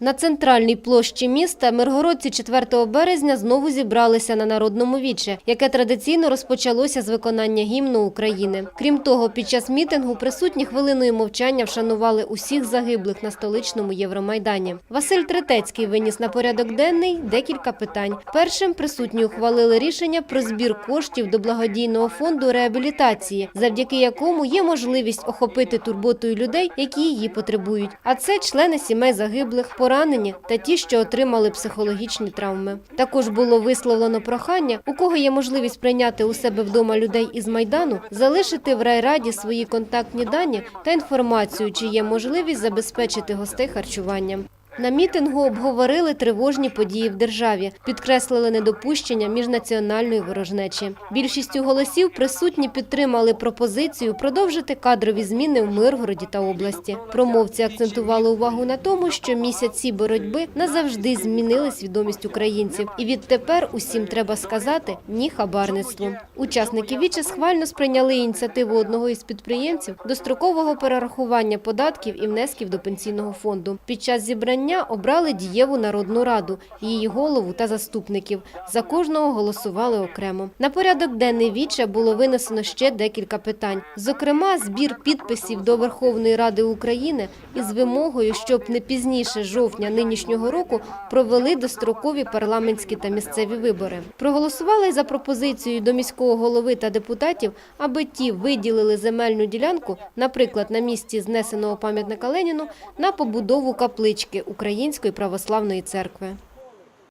На центральній площі міста миргородці 4 березня знову зібралися на народному віче, яке традиційно розпочалося з виконання гімну України. Крім того, під час мітингу присутні хвилиною мовчання вшанували усіх загиблих на столичному Євромайдані. Василь Третецький виніс на порядок денний декілька питань. Першим присутні ухвалили рішення про збір коштів до благодійного фонду реабілітації, завдяки якому є можливість охопити турботою людей, які її потребують. А це члени сімей загиблих, поранені та ті, що отримали психологічні травми. Також було висловлено прохання, у кого є можливість прийняти у себе вдома людей із майдану, залишити в райраді свої контактні дані та інформацію, чи є можливість забезпечити гостей харчуванням. На мітингу обговорили тривожні події в державі, підкреслили недопущення міжнаціональної ворожнечі. Більшістю голосів присутні підтримали пропозицію продовжити кадрові зміни в Миргороді та області. Промовці акцентували увагу на тому, що місяці боротьби назавжди змінили свідомість українців, і відтепер усім треба сказати ні хабарництву. Учасники віче схвально сприйняли ініціативу одного із підприємців дострокового перерахування податків і внесків до пенсійного фонду. Під час зібрання обрали дієву народну раду, її голову та заступників. За кожного голосували окремо. На порядок денний віче було винесено ще декілька питань. Зокрема, збір підписів до Верховної Ради України із вимогою, щоб не пізніше жовтня нинішнього року провели дострокові парламентські та місцеві вибори. Проголосували за пропозицію до міського голови та депутатів, аби ті виділили земельну ділянку, наприклад, на місці знесеного пам'ятника Леніну, на побудову каплички Української православної церкви.